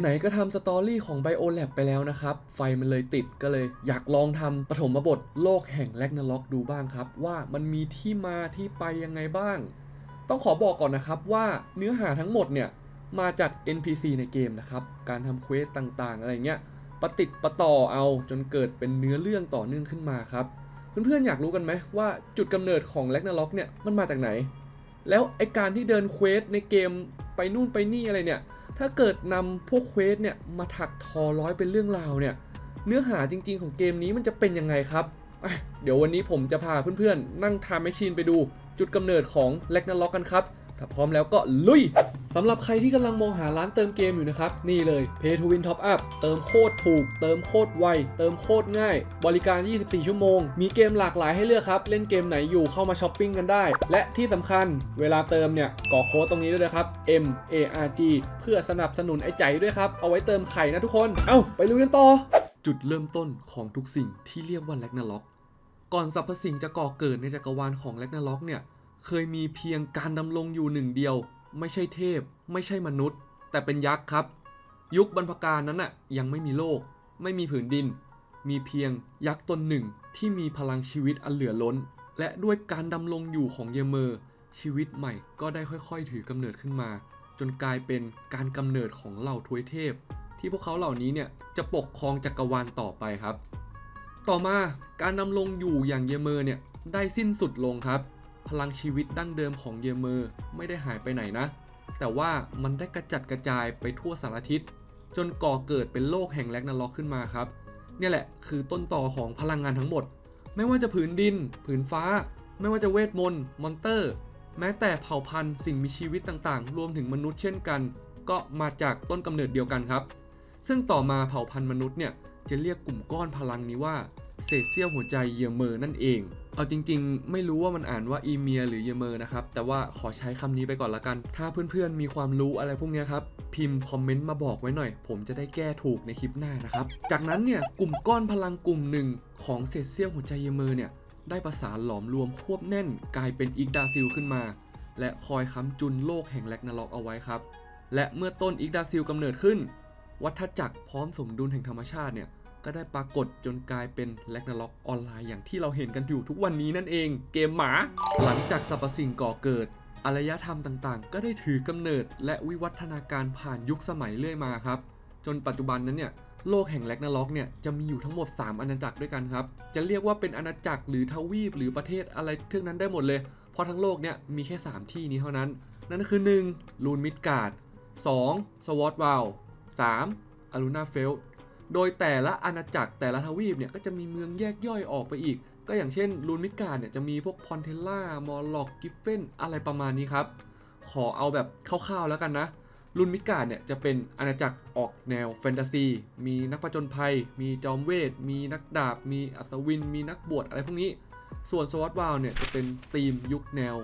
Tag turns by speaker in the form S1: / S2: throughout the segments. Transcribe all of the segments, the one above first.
S1: ไหนๆก็ทำสตอรี่ของ BioLab ไปแล้วนะครับ ไฟมันเลยติดก็เลย อยากลองทำปฐมบทโลกแห่งแลกนาล็อกดูบ้างครับ ว่ามันมีที่มาที่ไปยังไงบ้าง ต้องขอบอกก่อนนะครับว่าเนื้อหาทั้งหมดเนี่ยมาจาก NPC ในเกมนะครับ การทำเควสต่างๆ อะไรเงี้ยประติดประต่อเอาจนเกิดเป็นเนื้อเรื่องต่อเนื่องขึ้นมาครับ เพื่อนๆอยากรู้กันไหมว่าจุดกำเนิดของแลกนาล็อกเนี่ยมันมาจากไหน แล้วไอการที่เดินเควสในเกมไปนู่นไปนี่อะไรเนี่ย ถ้าเกิดนำพวกเควสเนี่ยมาถักทอร้อยเป็นเรื่องราวเนี่ย เนื้อหาจริงๆของเกมนี้มันจะเป็นยังไงครับ เดี๋ยววันนี้ผมจะพาเพื่อนๆ นั่งทำแมชชีนไปดูจุดกำเนิดของแลกนาล็อกกันครับ ถ้าพร้อมแล้วก็ลุยสำหรับใครที่กำลังมองหาร้านเติมเกมอยู่นะครับ นี่เลย Pay to Win Top Up เติมโคตรถูก เติมโคตรไว เติมโคตรง่าย บริการ 24 ชั่วโมง มีเกมหลากหลายให้เลือกครับ เล่นเกมไหนอยู่เข้ามาช้อปปิ้งกันได้ และที่สำคัญเวลาเติมเนี่ยกรอโค้ดตรงนี้ด้วยนะครับ M A R G เพื่อสนับสนุนไอ้ใจด้วยครับ เอาไว้เติมไข่นะทุกคน เอ้าไปลุยกันต่อ จุดเริ่มต้นของทุกสิ่งที่เรียกว่าแลกนาล็อก ก่อนสรรพสิ่งจะก่อเกิดในจักรวาลของแลกนาล็อกเนี่ย เคยมีเพียงการดำรงอยู่หนึ่งเดียว ไม่ใช่เทพ ไม่ใช่มนุษย์ แต่เป็นยักษ์ครับ ยุคบรรพการนั้นน่ะยังไม่มีโลก ไม่มีผืนดิน มีเพียงยักษ์ตนหนึ่งที่มีพลังชีวิตอันเหลือล้น และด้วยการดำรงอยู่ของเยเมอร์ชีวิตใหม่ก็ได้ค่อยๆ ถือกำเนิดขึ้นมา จนกลายเป็นการกำเนิดของเหล่าทวยเทพ ที่พวกเขาเหล่านี้เนี่ยจะปกครองจักรวาลต่อไปครับ ต่อมาการดำรงอยู่อย่างเยเมอร์เนี่ยได้สิ้นสุดลงครับ พลังชีวิตดั้งเดิมของเยเมอร์ไม่ได้หายไปไหนนะ แต่ว่ามันได้กระจัดกระจายไปทั่วสารทิศจนก่อเกิดเป็นโลกแห่งแลกนาล็อกขึ้นมาครับเนี่ยแหละคือต้นต่อของพลังงานทั้งหมด ไม่ว่าจะผืนดิน ผืนฟ้า ไม่ว่าจะเวทมนต์มอนเตอร์ แม้แต่เผ่าพันธุ์สิ่งมีชีวิตต่างๆ รวมถึงมนุษย์เช่นกัน ก็มาจากต้นกำเนิดเดียวกันครับ ซึ่งต่อมาเผ่าพันธุ์มนุษย์เนี่ยจะเรียกกลุ่มก้อนพลังนี้ว่าเศษเสี้ยวหัวใจเยเมอร์นั่นเอง เอาจริงๆ ไม่รู้ว่ามันอ่านว่าอีเมียหรือเยเมอร์นะครับ แต่ว่าขอใช้คำนี้ไปก่อนละกัน ถ้าเพื่อนๆ มีความรู้อะไรพวกนี้ครับ พิมพ์คอมเมนต์มาบอกไว้หน่อย ผมจะได้แก้ถูกในคลิปหน้านะครับ จากนั้นเนี่ยกลุ่มก้อนพลังกลุ่มหนึ่งของเศษเสี้ยวหัวใจเยเมอร์เนี่ยได้ประสานหลอมรวมควบแน่น กลายเป็นอีกดาซิลขึ้นมา และคอยค้ำจุนโลกแห่งแลกนาล็อกเอาไว้ครับ และเมื่อต้นอีกดาซิลกำเนิดขึ้น วัฏจักรพร้อมสมดุลแห่งธรรมชาติเนี่ยก็ได้ปรากฏจนกลายเป็นแลกนาล็อกออนไลน์อย่างที่เราเห็นกันอยู่ทุกวันนี้นั่นเอง เกมหมา หลังจากสรรพสิ่งก่อเกิดอารยธรรมต่างๆ ก็ได้ถือกำเนิดและวิวัฒนาการผ่านยุคสมัยเรื่อยมาครับ จนปัจจุบันนั้นเนี่ยโลกแห่งแลกนาล็อกเนี่ยจะมีอยู่ทั้งหมด 3 อาณาจักรด้วยกันครับ จะเรียกว่าเป็นอาณาจักรหรือทวีปหรือประเทศอะไรเท่านั้นได้หมดเลย เพราะทั้งโลกเนี่ยมีแค่ 3 ที่นี้เท่านั้น นั่นคือ 1. ลูนมิดการ์ด 2. สวอตวาล 3. อารูนาเฟลโดยแต่ละอาณาจักรแต่ละทวีปเนี่ยก็จะมีเมืองแยกย่อยออกไปอีก ก็อย่างเช่นลูนมิการเนี่ยจะมีพวกพอนเทลล่ามอลล็อกกิฟเฟนอะไรประมาณนี้ครับ ขอเอาแบบคร่าวๆแล้วกันนะลุนมิการเนี่ยจะเป็นอาณาจักรออกแนวแฟนตาซี มีนักผจญภัย มีจอมเวท มีนักดาบ มีอัศวิน มีนักบวชอะไรพวกนี้ ส่วนสวอตวาลเนี่ยจะเป็นธีมยุคแนว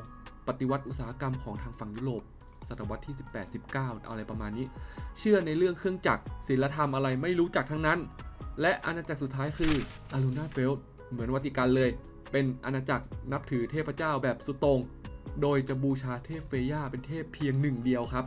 S1: ปฏิวัติอุตสาหกรรมของทางฝั่งยุโรป ศตวรรษที่ 18 19 อะไรประมาณนี้ เชื่อในเรื่องเครื่องจักรศิลธรรมอะไรไม่รู้จักทั้งนั้น และอาณาจักรสุดท้ายคืออารูนาเฟลเหมือนวัติกันเลย เป็นอาณาจักรนับถือเทพเจ้าแบบสุดโตรง โดยจะบูชาเทพเฟย่าเป็นเทพเพียงหนึ่งเดียวครับ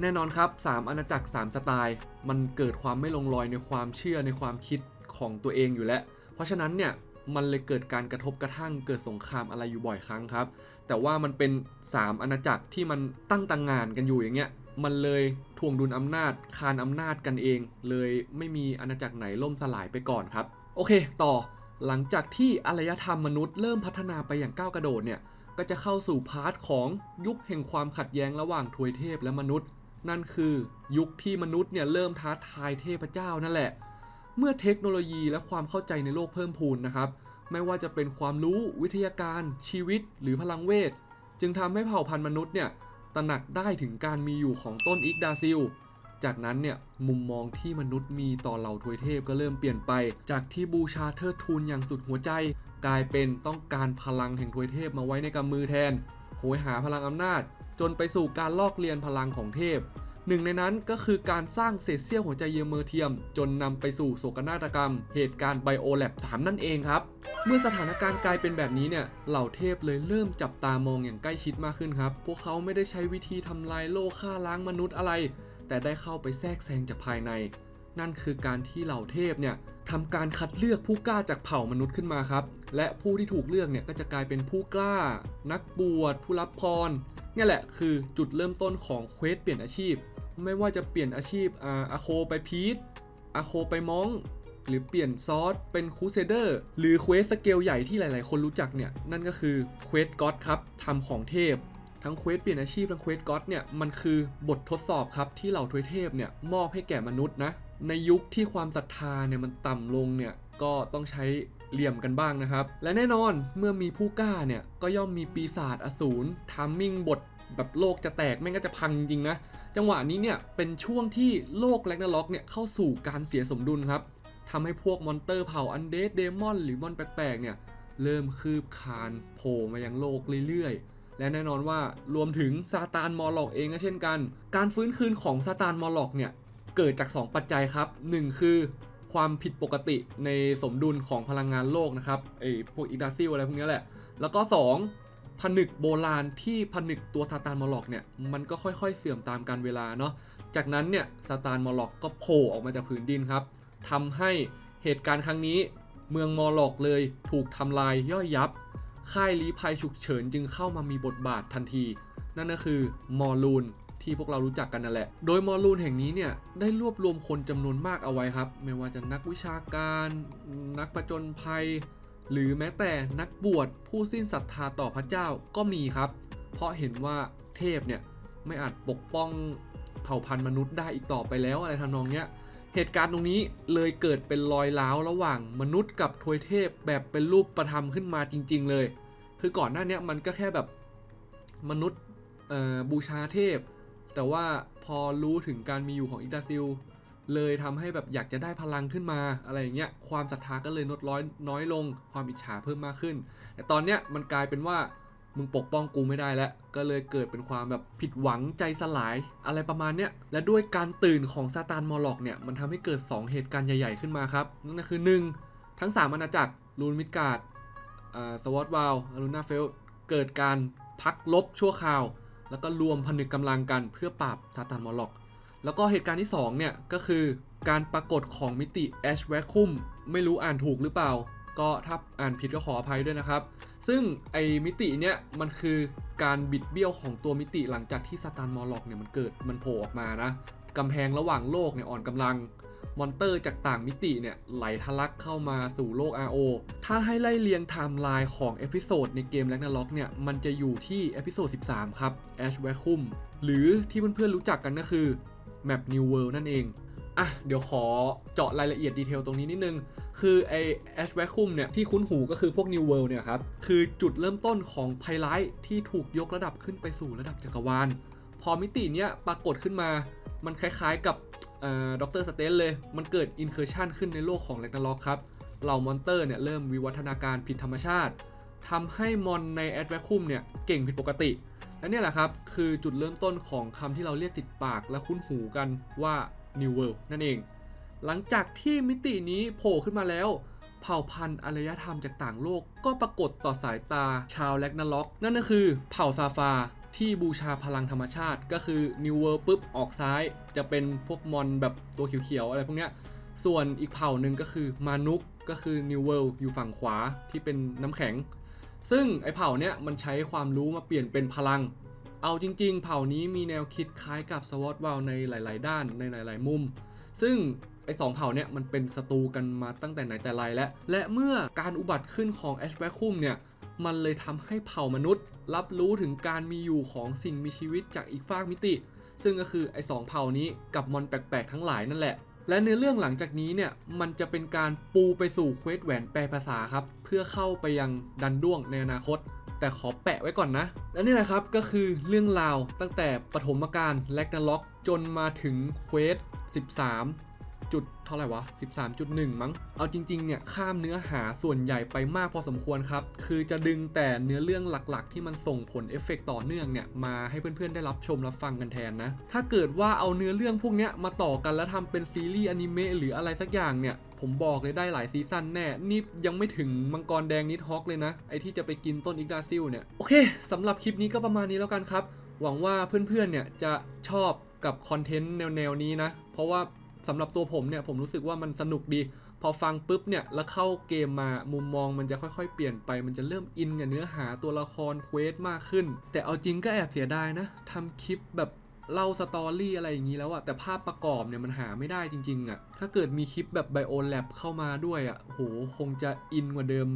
S1: แน่นอนครับ 3 อาณาจักร 3 สไตล์ มันเกิดความไม่ลงรอยในความเชื่อในความคิดของตัวเองอยู่แล้ว เพราะฉะนั้นเนี่ย มันเลยเกิดการกระทบกระทั่งเกิดสงครามอะไรอยู่บ่อยครั้งครับ แต่ว่ามันเป็น 3 อาณาจักรที่มันตั้งตังงานกันอยู่อย่างเงี้ยมันเลยทวงดุลอำนาจคานอำนาจกันเอง เลยไม่มีอาณาจักรไหนล่มสลายไปก่อนครับ โอเค ต่อหลังจากที่อารยธรรมมนุษย์เริ่มพัฒนาไปอย่างก้าวกระโดดเนี่ยก็จะเข้าสู่พาร์ทของยุคแห่งความขัดแย้งระหว่างทวยเทพและมนุษย์ นั่นคือยุคที่มนุษย์เนี่ยเริ่มท้าทายเทพเจ้านั่นแหละ เมื่อเทคโนโลยีและความเข้าใจในโลกเพิ่มพูนนะครับ ไม่ว่าจะเป็นความรู้วิทยาการ ชีวิต หรือพลังเวท จึงทำให้เผ่าพันธุ์มนุษย์เนี่ยตระหนักได้ถึงการมีอยู่ของต้นอิกดาซิล จากนั้นเนี่ยมุมมองที่มนุษย์มีต่อเหล่าทวยเทพก็เริ่มเปลี่ยนไป จากที่บูชาเทิดทูนอย่างสุดหัวใจ กลายเป็นต้องการพลังแห่งทวยเทพมาไว้ในกำมือแทนโหยหาพลังอำนาจ จนไปสู่การลอกเลียนพลังของเทพ หนึ่งในนั้นก็คือการสร้างเศษเสี้ยวหัวใจเยเมอร์เทียม จนนำไปสู่โศกนาฏกรรม เหตุการณ์ไบโอแลบ3นั่นเองครับ เมื่อสถานการณ์กลายเป็นแบบนี้เนี่ยเหล่าเทพเลยเริ่มจับตามองอย่างใกล้ชิดมากขึ้นครับ พวกเขาไม่ได้ใช้วิธีทำลายโลกฆ่าล้างมนุษย์อะไร แต่ได้เข้าไปแทรกแซงจากภายใน นั่นคือการที่เหล่าเทพเนี่ยทำการคัดเลือกผู้กล้าจากเผ่ามนุษย์ขึ้นมาครับ และผู้ที่ถูกเลือกเนี่ยก็จะกลายเป็นผู้กล้า นักบวชผู้รับพรนี่แหละคือจุดเริ่มต้นของเควสเปลี่ยนอาชีพ ไม่ว่าจะเปลี่ยนอาชีพอาโคไปพีทอาโคไปมองหรือเปลี่ยนซอสเป็นคูเซเดอร์หรือเควสสเกลใหญ่ที่หลาย ๆ คนรู้จักเนี่ย นั่นก็คือเควสก็อดครับทำของเทพ ทั้งเควสเปลี่ยนอาชีพทั้งเควสก็อดเนี่ยมันคือบททดสอบครับที่เหล่าทวยเทพเนี่ยมอบให้แก่มนุษย์นะ ในยุคที่ความศรัทธาเนี่ยมันต่ำลงเนี่ยก็ต้องใช้เหลี่ยมกันบ้างนะครับ และแน่นอนเมื่อมีผู้กล้าเนี่ยก็ย่อมมีปีศาจอสูรทามมิ่งบท แบบโลกจะแตกแม่งก็จะพังจริงๆนะ จังหวะนี้เนี่ยเป็นช่วงที่โลกแลกนาล็อกเนี่ยเข้าสู่การเสียสมดุลครับทำให้พวกมอนเตอร์เผ่าอันเดดเดมอนหรือมอนแปลกๆเนี่ยเริ่มคืบคานโผล่มายังโลกเรื่อยๆ และแน่นอนว่ารวมถึงซาตานมอร์ล็อกเองก็เช่นกัน การฟื้นคืนของซาตานมอร์ล็อกเนี่ยเกิดจาก 2 ปัจจัยครับ 1 คือความผิดปกติในสมดุลของพลังงานโลกนะครับไอ้พวกอีกดาซิลอะไรพวกนี้แหละ แล้วก็ 2 ผนึกโบราณที่ผนึกตัวซาตานมอร์ล็อกเนี่ยมันก็ค่อยๆ เสื่อมตามการเวลาเนาะจากนั้นเนี่ยซาตานมอร์ล็อกก็โผล่ออกมาจากผืนดินครับทำให้เหตุการณ์ครั้งนี้ เมืองมอร์ล็อกเลยถูกทำลายย่อยยับ ค่ายลี้ภัยฉุกเฉินจึงเข้ามามีบทบาททันที นั่นก็คือมอลูนที่พวกเรารู้จักกันนั่นแหละ โดยมอลูนแห่งนี้เนี่ยได้รวบรวมคนจำนวนมากเอาไว้ครับ ไม่ว่าจะนักวิชาการ นักประจนภัย หรือแม้แต่นักบวชผู้สิ้นศรัทธาต่อพระเจ้าก็มีครับ เพราะเห็นว่าเทพเนี่ยไม่อาจปกป้องเผ่าพันธุ์มนุษย์ได้อีกต่อไปแล้วอะไรทำนองเนี้ยเหตุการณ์ตรงนี้เลยเกิดเป็นรอยร้าวระหว่างมนุษย์กับทวยเทพแบบเป็นรูปประธรรมขึ้นมาจริง ๆ เลย คือก่อนหน้านี้มันก็แค่แบบมนุษย์บูชาเทพ แต่ว่าพอรู้ถึงการมีอยู่ของอิกดาซิล เลยทำให้แบบอยากจะได้พลังขึ้นมาอะไรอย่างเงี้ยความศรัทธาก็เลยลดร้อยน้อยลง ความอิจฉาเพิ่มมากขึ้น แต่ตอนเนี้ยมันกลายเป็นว่ามึงปกป้องกูไม่ได้แล้ว ก็เลยเกิดเป็นความแบบผิดหวังใจสลายอะไรประมาณเนี้ย และด้วยการตื่นของซาตานมอร์ล็อกเนี่ย มันทำให้เกิด 2 เหตุการณ์ใหญ่ ๆ ขึ้นมาครับ นั่นก็คือ 1 ทั้ง 3อาณาจักรลูนมิดการ์ดสวอตวาลอารูนาเฟล เกิดการพักลบชั่วคราว แล้วก็รวมผนึกกำลังกันเพื่อปราบซาตานมอร์ล็อก แล้วก็เหตุการณ์ที่ 2 เนี่ย ก็คือการปรากฏของมิติแอชแวคคุมไม่รู้อ่านถูกหรือเปล่า ก็ถ้าอ่านผิดก็ขออภัยด้วยนะครับ ซึ่งไอ้มิติเนี่ยมันคือการบิดเบี้ยวของตัวมิติหลังจากที่ซาตานมอร์ล็อกเนี่ยมันเกิดมันโผล่ออกมานะกำแพงระหว่างโลกเนี่ยอ่อนกำลังมอนเตอร์จากต่างมิติเนี่ยไหลทะลักเข้ามาสู่โลก RO ถ้าให้ไล่เรียงไทม์ไลน์ของเอพิโซดในเกมแ a กนาล็อกเนี่ย มันจะอยู่ที่เอพิโซด 13 ครับ Ash Vacuum หรือที่เพื่อนๆรู้จักกันก็คือ Map New World นั่นเองอะเดี๋ยวขอเจาะรายละเอียดดีเทลตรงนี้นิดนึง คือไอ Ash Vacuum เนี่ยที่คุ้นหูก็คือพวก New World เนี่ยครับ คือจุดเริ่มต้นของไพไลท์ที่ถูกยกระดับขึ้นไปสู่ระดับจักรวาล พอมิติเนี้ยปรากฏขึ้นมา มันคล้ายๆกับด็อกเตอร์สเตนเลย มันเกิดอินเคอร์ชันขึ้นในโลกของแ a กนาล็อกครับ เหล่ามอนเตอร์เนี่ยเริ่มวิวัฒนาการผิดธรรมชาติทำให้มอนในแอดแวคคุมเนี่ยเก่งผิดปกติ และนี่แหละครับคือจุดเริ่มต้นของคำที่เราเรียกติดปากและคุ้นหูกันว่า New World นั่นเอง หลังจากที่มิตินี้โผล่ขึ้นมาแล้ว เผ่าพันธุ์อารยธรรมจากต่างโลกก็ปรากฏต่อสายตาชาวแลกนาล็อก นั่นก็คือเผ่าซาฟาที่บูชาพลังธรรมชาติก็คือ New World ปุ๊บออกซ้าย จะเป็นพวกมอนแบบตัวเขียวๆอะไรพวกเนี้ยส่วนอีกเผ่าหนึ่งก็คือมานุกก็คือ New World อยู่ฝั่งขวาที่เป็นน้ำแข็ง ซึ่งไอเผ่าเนี้ยมันใช้ความรู้มาเปลี่ยนเป็นพลัง เอาจริง ๆ เผ่านี้มีแนวคิดคล้ายกับสวอตวาลในหลาย ๆ ด้านในหลาย ๆ มุม ซึ่งไอ้สองเผ่าเนี่ยมันเป็นศัตรูกันมาตั้งแต่ไหนแต่ไรแล้ว และเมื่อการอุบัติขึ้นของแอชแวคคุมเนี่ยมันเลยทำให้เผ่ามนุษย์ รับรู้ถึงการมีอยู่ของสิ่งมีชีวิตจากอีกฟากมิติ ซึ่งก็คือไอ้สองเผ่านี้กับมอนแปลกๆทั้งหลายนั่นแหละ และในเรื่องหลังจากนี้เนี่ยมันจะเป็นการปูไปสู่เควสแหวนแปลภาษาครับเพื่อเข้าไปยังดันด้วงในอนาคต แต่ขอแปะไว้ก่อนนะ และนี่แหละครับก็คือเรื่องราวตั้งแต่ปฐมกาลแลกนาล็อกจนมาถึงเควส 13จุดเท่าไหร่วะ 13.1 มั้ง เอาจริง ๆ เนี่ย ข้ามเนื้อหาส่วนใหญ่ไปมากพอสมควรครับ คือจะดึงแต่เนื้อเรื่องหลักๆ ที่มันส่งผลเอฟเฟกต์ต่อเนื่องเนี่ย มาให้เพื่อน ๆ ได้รับชมรับฟังกันแทนนะ ถ้าเกิดว่าเอาเนื้อเรื่องพวกเนี้ยมาต่อกันแล้วทำเป็นซีรีส์อนิเมะหรืออะไรสักอย่างเนี่ย ผมบอกเลยได้หลายซีซั่นแน่ นี่ยังไม่ถึงมังกรแดงนิดฮอกเลยนะ ไอที่จะไปกินต้นอิกดาซิลเนี่ย โอเคสำหรับคลิปนี้ก็ประมาณนี้แล้วกันครับ หวังว่าเพื่อนๆเนี่ยจะชอบกับคอนเทนต์แนวๆนี้นะ เพราะว่าสำหรับตัวผมเนี่ยผมรู้สึกว่ามันสนุกดี พอฟังปุ๊บเนี่ยแล้วเข้าเกมมามุมมองมันจะค่อยๆ เปลี่ยนไปมันจะเริ่มอินกับเนื้อหาตัวละครเควสมากขึ้น แต่เอาจริงก็แอบเสียดายนะทำคลิปแบบ เล่าสตอรี่อะไรอย่างนี้แล้วอะแต่ภาพประกอบเนี่ยมันหาไม่ได้จริงๆอะถ้าเกิดมีคลิปแบบไบโอแลบเข้ามาด้วยอะโหคงจะอินกว่าเดิม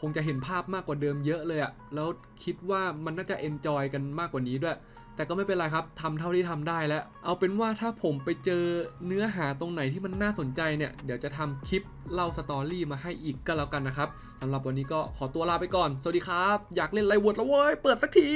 S1: คงจะเห็นภาพมากกว่าเดิมเยอะเลยอะแล้วคิดว่ามันน่าจะเอนจอยกันมากกว่านี้ด้วย แต่ก็ไม่เป็นไรครับทำเท่าที่ทำได้แล้ว เอาเป็นว่าถ้าผมไปเจอเนื้อหาตรงไหนที่มันน่าสนใจเนี่ยเดี๋ยวจะทำคลิปเล่าสตอรี่มาให้อีกก็แล้วกันนะครับสำหรับวันนี้ก็ขอตัวลาไปก่อน สวัสดีครับ อยากเล่นไลวดแล้วเว้ยเปิดสักที